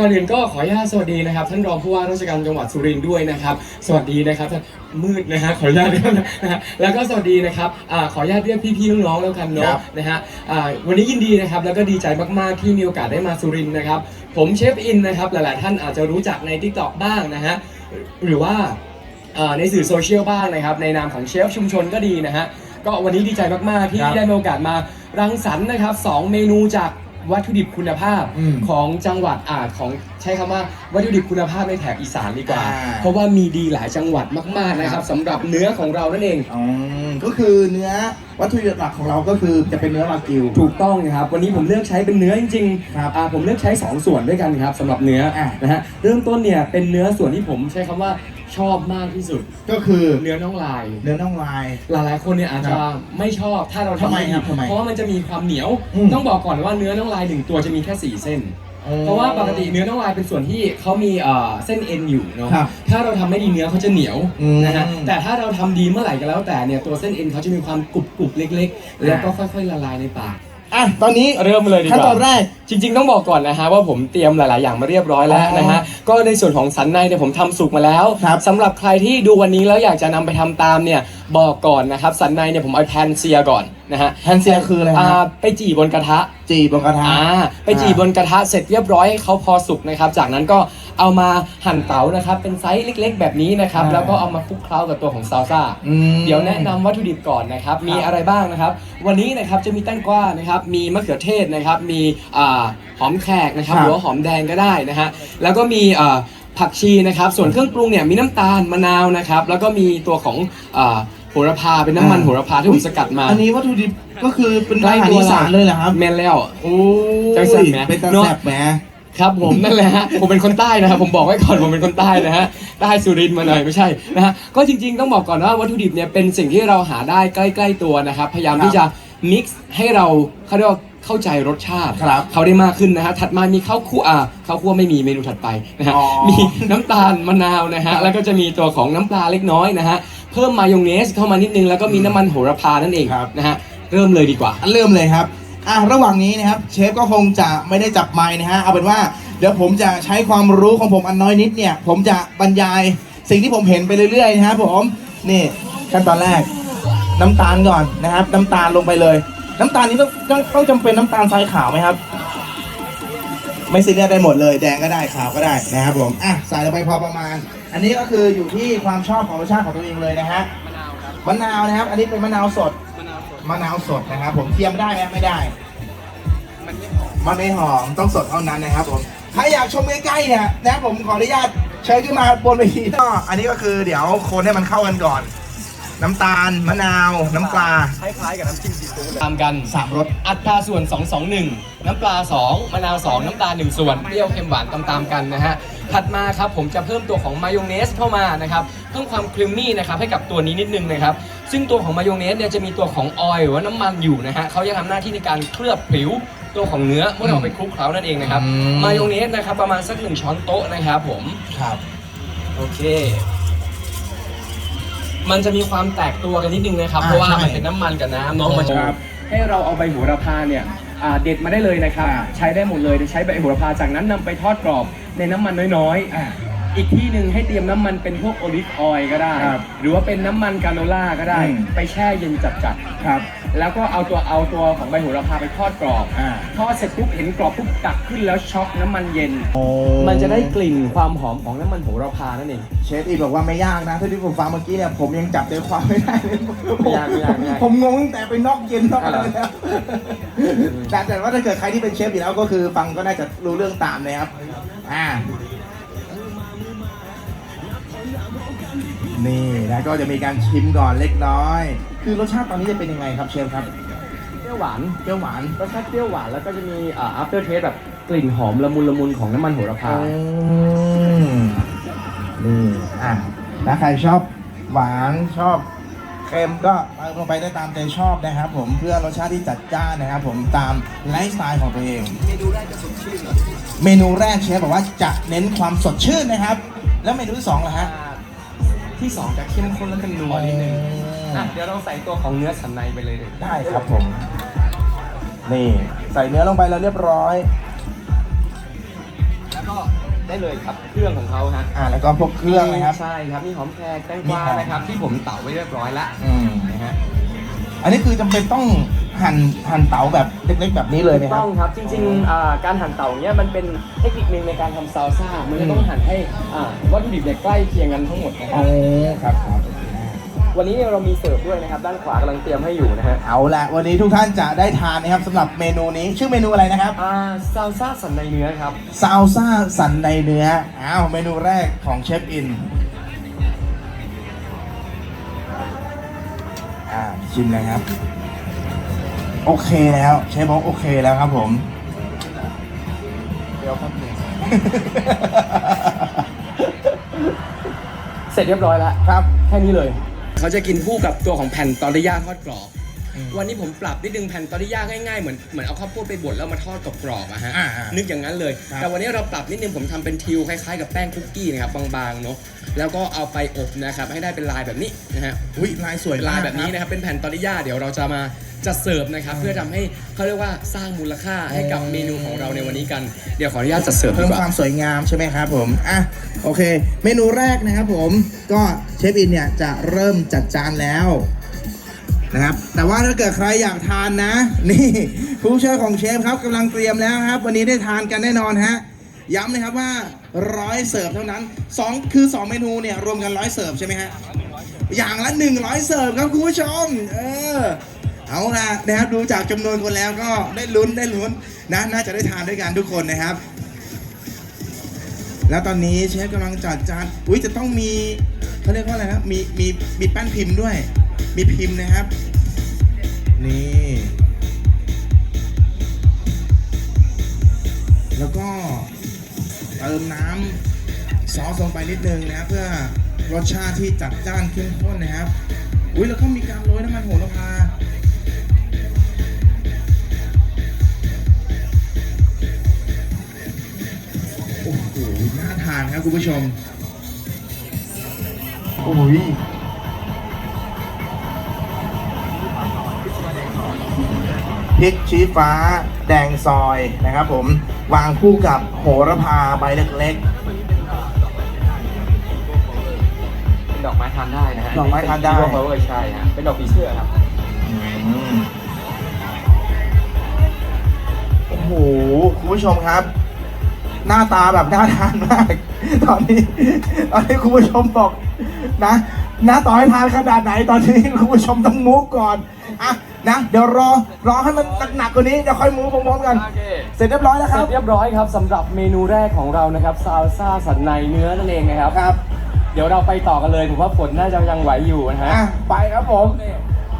ก่อนอื่นก็ขออนุญาตสวัสดีนะครับ ท่านรองผู้ว่าราชการจังหวัดสุรินทร์ด้วยนะครับ สวัสดีนะครับท่านมืดนะฮะขออนุญาตด้วยนะฮะแล้วก็สวัสดีนะครับอ่าขออนุญาตเรียกพี่ๆน้องๆแล้วกันครัเนาะบนะฮะอ่าวันนี้ยินดีนะครับแล้วก็ดีใจมากๆที่มีโอกาสได้มาสุรินทร์นะครับ ผมเชฟอินนะครับหลายๆท่านอาจจะรู้จักใน t ิ k t o k บ้างนะฮะหรือว่าเอ่อในสื่อโซเชียลบ้างนะครับ ในนามของเชฟชุมชนก็ดีนะฮะก็วันนี้ดีใจมากๆที่ครับได้มีโอกาสมารังสรรค์นะครับสองเมนูจาก วัตถุดิบคุณภาพอืมของจังหวัดอาจของใช้คำว่าวัตถุดิบคุณภาพในแถบอีสานดีกว่า อ่า เพราะว่ามีดีหลายจังหวัดมากๆนะครับสำหรับเนื้อของเรานั่นเองอืมก็คือเนื้อวัตถุดิบหลักของเราก็คือจะเป็นเนื้อวากิว ถูกต้องนะครับวันนี้ผมเลือกใช้เป็นเนื้อจริงครับๆอ่าผมเลือกใช้ 2 ส่วนด้วยกันครับสำหรับเนื้ออะนะฮะเริ่มต้นเนี่ยเป็นเนื้อส่วนที่ผมใช้คำว่า ชอบมากที่สุด ก็คือเนื้อน่องลาย เนื้อน่องลาย หลายๆคนเนี่ยอาจจะครับไม่ชอบถ้าเราทำไมทำไม่ดีครับทำไมเพราะว่ามันจะมีความเหนียว อืม ต้องบอกก่อนว่าเนื้อน่องลายหนึ่งตัวจะมีแค่สี่เส้น เพราะว่าปกติเนื้อน่องลายเป็นส่วนที่เขามีเอ่อเส้นเอ็นอยู่เนาะ ครับถ้าเราทำไม่ดีเนื้อเขาจะเหนียวอืมนะฮะ แต่ถ้าเราทำดีเมื่อไหร่ก็แล้วแต่เนี่ยตัวเส้นเอ็นเขาจะมีความกรุบกรุบๆเล็ก ๆ แล้วก็ค่อยๆละลายในปาก อะตอนนี้เริ่มเลยดีกขั้นว่า ตอนแรก จริงๆต้องบอกก่อนนะฮะว่าผมเตรียมหลาย ๆ อย่างมาเรียบร้อยแล้วอ๋อนะฮะ ก็ในส่วนของสันในเนี่ยผมทำสุกมาแล้วครับสำหรับใครที่ดูวันนี้แล้วอยากจะนำไปทำตามเนี่ยบอกก่อนนะครับ สันในเนี่ยผมเอาแพนเซียก่อนนะฮะแพนเซียคืออะไรครับาไปจี่บนกระทะ จีบบนกระทะ อ่าไปจี่บนกระทะเสร็จเรียบร้อยให้เขาพอสุกนะครับ จากนั้นก็เอามาหั่นเต๋านะครับ เป็นไซส์เล็ก ๆ แบบนี้นะครับ อ่าแล้วก็เอามาคลุกเคล้ากับตัวของซาลซ่าอืมเดี๋ยวแนะนำวัตถุดิบก่อนนะครับ มีอะไรบ้างนะครับ วันนี้นะครับจะมีแตงกวานะครับ มีมะเขือเทศนะครับ มีอ่า หอมแขกนะครับครับ หรือว่าหอมแดงก็ได้นะฮะแล้วก็มีอ่าผักชีนะครับ ส่วนเครื่องปรุงเนี่ยมีน้ำตาลมะนาวนะครับ แล้วก็มีตัวของอ่าโหระพาเป็นน้ำมันอ่าโหระพาที่ผมสกัดมา อันนี้วัตถุดิบก็คือเป็นใกล้อาหารตัวอีสานเลยเหรอครับแมนแล้ว โอ้จังแซ่บไหม เป็นตาเนอะแซ่บแหม ครับผมนั่นแหละฮะผมเป็นคนใต้นะครับผมบอกไว้ก่อนผมเป็นคนใต้นะฮะใต้สุรินทร์มาหน่อยไม่ใช่นะฮะก็จริงๆ ต้องบอกก่อนว่าวัตถุดิบเนี่ยเป็นสิ่งที่เราหาได้ใกล้ ๆตัวนะครับ พยายามครับที่จะ mix ให้เราเขาเรียกว่า เข้าใจรสชาติครับเขาได้มากขึ้นนะฮะถัดมามีข้าวคั่วอ่าข้าวคั่วไม่มีเมนูถัดไปนะฮะอ๋อ มีน้ำตาลมะนาวนะครัฮะบแล้วก็จะมีตัวของน้ำปลาเล็กน้อยนะฮะเพิ่มมายองเนสเข้ามานิดนึงแล้วก็มีน้ำมันโหระพานั่นเองครับ นะฮะเริ่มเลยดีกว่าอันเริ่มเลยครับ อะระหว่างนี้นะครับเชฟก็คงจะไม่ได้จับไม้นะฮะ เอาเป็นว่าเดี๋ยวผมจะใช้ความรู้ของผมอันน้อยนิดเนี่ย ผมจะบรรยายสิ่งที่ผมเห็นไปเรื่อยๆนะครับผม นี่ขั้นตอนแรก น้ำตาลก่อนนะครับ น้ำตาลลงไปเลย น้ำตาลนี้ต้องต้องต้องจำเป็นน้ำตาลทรายขาวไหมครับ ไม่ซีเรียสได้หมดเลย แดงก็ได้ขาวก็ได้นะครับผมอะใส่ลงไปพอประมาณ อันนี้ก็คืออยู่ที่ความชอบของรสชาติของตัวเองเลยนะฮะมะนาวนะครับ อันนี้เป็นมะนาวสดมะนาวสดนะครับ ผมเทียมได้ไหมไม่ได้ มันไม่หอมต้องสดเท่านั้นนะครับผมใครอยากชมใกล้ๆเนี่ยนะครับผมขออนุญาตเชิญขึ้นมาบนเวทีก็อันนี้ก็คือเดี๋ยวคนให้มันเข้ากันก่อน น้ำตาล มะนาว น้ำปลา คล้ายๆกับน้ำจิ้มซีฟู้ดตามกันสามรสอัตราส่วน 221 น้ำปลา 2 มะนาว 2 น้ำตาล 1 ส่วน เปรี้ยวเค็มหวานตามๆกันนะฮะ ถัดมาครับผมจะเพิ่มตัวของมายองเนสเข้ามานะครับ เพิ่มความครีมมี่นะครับให้กับตัวนี้นิดนึงนะครับ ซึ่งตัวของมายองเนสเนี่ยจะมีตัวของออยล์หรือว่าน้ำมันอยู่นะฮะเขาจะทำหน้าที่ในการเคลือบผิวตัวของเนื้อเมื่อเราเอาไปคลุกเคล้านั่นเองนะครับ อืม มายองเนสนะครับประมาณสักหนึ่งช้อนโต๊ะนะครับผม ครับ โอเค มันจะมีความแตกตัวกันนิดนึงนะครับ อ่าเพราะว่าใช่ มันเป็นน้ำมันกับน้ำเนาะมันจะ ครับให้เราเอาใบโหระพาเนี่ยอ่าเด็ดมาได้เลยนะครับ อ่า ใช้ได้หมดเลยใช้ใบโหระพาจากนั้นนำไปทอดกรอบในน้ำมันน้อยอ่าๆอีกที่หนึ่งให้เตรียมน้ำมันเป็นพวกโอลิฟออยล์ก็ได้ ครับหรือว่าเป็นน้ำมันกาโนล่าก็ได้ อืม ไปแช่เย็นจัดๆครับ แล้วก็เอาตัวเอาตัวของใบโหระพาไปทอดกรอบอ่า ทอดเสร็จปุ๊บเห็นกรอบปุ๊บตักขึ้นแล้วช็อกน้ำมันเย็นโอ้มันจะได้กลิ่นความหอมของน้ำมันโหระพานั่นเอง เชฟอีบอกว่าไม่ยากนะถ้าที่ผมฟังเมื่อกี้เนี่ยผมยังจับใจความไม่ได้เลยไม่ยากไม่ยากไม่ยากผมงงตั้งแต่ไปนอกเย็นนอกอะไรแล้วแต่แต่ว่าถ้าเกิดใครที่เป็นเชฟอยู่แล้วก็คือฟังก็น่าจะรู้เรื่องตามนะครับอ่า นี่นะก็จะมีการชิมก่อนเล็กน้อย คือรสชาติตอนนี้จะเป็นยังไงครับเชฟครับเปรี้ยวหวานเปรี้ยวหวานรสชาติเปรี้ยวหวานแล้วก็จะมีอ่า after taste แบบกลิ่นหอมละมุนละมุนของน้ำมันโหระพา อืมนี่อะถ้าใครชอบหวานชอบเค็มก็เติมลงไปได้ตามใจชอบนะครับ ผมเพื่อรสชาติที่จัดจ้านนะครับ ผมตามไลฟ์สไตล์ของตัวเอง เมนูแรกจะสดชื่นเมนูแรกเชฟบอกว่าจะเน้นความสดชื่นนะครับ แล้วเมนูที่สองล่ะฮะ ที่สองจะเข้มข้นและเป็นนัวนิดนึงอ๋ออ่อะเดี๋ยวเราใส่ตัวของเนื้อสันในไปเลยได้ครับผม นี่ใส่เนื้อลงไปแล้วเรียบร้อยพก็ได้เลยครับเครื่องของเขาฮะอ่าแล้วก็พวกเครื่องนะครับ ใช่ครับมีหอมแขกแตงกวามีหอมนะครับ ที่ผมเต่าไว้เรียบร้อยแล้วอืมนะฮะ อันนี้คือจำเป็นต้องหั่นหั่นเต๋าแบบเล็กๆแบบนี้เลยไหมครับต้องครับจริงๆอ่าการหั่นเต่าเนี้ยมันเป็นเทคนิคหนึ่งในการทำซาลซ่ามันจะต้องหั่นให้อ่าวัตถุดิบเนี่ยใกล้เคียงกันทั้งหมดนะคอ๋รัอบครับครับ วันนี้เนี่ยเรามีเสิร์ฟด้วยนะครับ ด้านขวากำลังเตรียมให้อยู่นะฮะเอาละวันนี้ทุกท่านจะได้ทานนะครับสำหรับเมนูนี้ชื่อเมนูอะไรนะครับอ่าซาลซ่าสันในเนื้อครับ ซาวซ่าสันในเนื้ออ้าวเมนูแรกของเชฟอิน อ่าชิมเลยครับ โอเคแล้วเชฟบอกโอเคแล้วครับผมเดี๋ยวครับหนึ่งเสร็จเรียบร้อยแล้วครับแค่นี้เลย เขาจะกินคู่กับตัวของแผ่นตอริยาทอดกรอบอืมวันนี้ผมปรับนิดนึงแผ่นตอริยาง่ายๆเหมือนเหมือนเอาข้าวโพดไปบดแล้วมาทอดกับกรอบอะฮะอ่าอ่านึนึกอย่างนั้นเลย ครับ แต่วันนี้เราปรับนิดนึงผมทำเป็นทิวคล้ายๆกับแป้งคุกกี้นะครับบางๆเนาะ แล้วก็เอาไปอบนะครับให้ได้เป็นลายแบบนี้นะฮะอุ้ยลายสวยลายมกแบบนี้คนะครับเป็นแผ่นตอริยาเดี๋ยวเราจะมาจัดเสิร์ฟนะครับเพื่อทำให้เขาเรียกว่าสร้างมูลค่าให้กับเมนูของเราในวันนี้กันเดี๋ยวขออนุญาตจัดเสิร์ฟเพิ่ดีมกว่าความสวยงามใช่ไหมครับผมอะโอเค เมนูแรกนะครับผมก็เชฟอินเนี่ยจะเริ่มจัดจานแล้วนะครับ แต่ว่าถ้าเกิดใครอยากทานนะ นี่ผู้ช่วยของเชฟครับกำลังเตรียมแล้วครับ วันนี้ได้ทานกันแน่นอนฮะ ย้ำนะครับว่าร้อยเสิร์ฟเท่านั้นสองคือ 2 เมนูเนี่ยรวมกันร้อยเสิร์ฟใช่ไหมฮะอย่างละ 100 เสิร์ฟครับคุณผู้ชม เออ เอาละนะครับดูจากจำนวนคนแล้วก็ได้ลุ้นได้ลุ้นนะน่าจะได้ทานด้วยกันทุกคนนะครับ แล้วตอนนี้เชฟกำลังจัดจานอุ้ยจะต้องมีเขาเรียกว่าอะไรนะมีมีมีแป้นพิมพ์ด้วย มีพิมพ์นะครับ นี่ แล้วก็ เติมน้ำซอสลงไปนิดนึงนะครับเพื่อรสชาติที่จัดจ้านเข้มข้นนะครับ อุ้ยแล้วก็มีการโรยน้ำมันโหระพาโอ้โหน่าทานครับคุณผู้ชม โอ้ยพริกชี้ฟ้าแดงซอยนะครับผม วางคู่กับโหระพาใบเล็กเป็นดอกไม้ทานได้นะฮะดอกไม้ทานได้เวอร์ใช่ฮะเป็นดอกผีเสื้อครับ ๆอืมโอ้โหคุณผู้ชมครับ หน้าตาแบบน่าทานมาก ตอนนี้ ตอนนี้คุณผู้ชมบอกนะหน้าต่อให้ทานขนาดไหนตอนนี้คุณผู้ชมต้องมูฟก่อนอะ นะ เดี๋ยวรอรอให้มันหนักๆกว่านี้เดี๋ยวค่อยมูฟพร้อมๆกันโอเคเสร็จเรียบร้อยแล้วคเสรัร็บ จเรียบร้อยครับสำหรับเมนูแรกของเรานะครับซาลซ่าสันในเนื้อนั่นเองนะครับ ครับ เดี๋ยวเราไปต่อกันเลยผมว่าฝนน่าจะยังไหวอยู่นะฮะ อะไปครับผม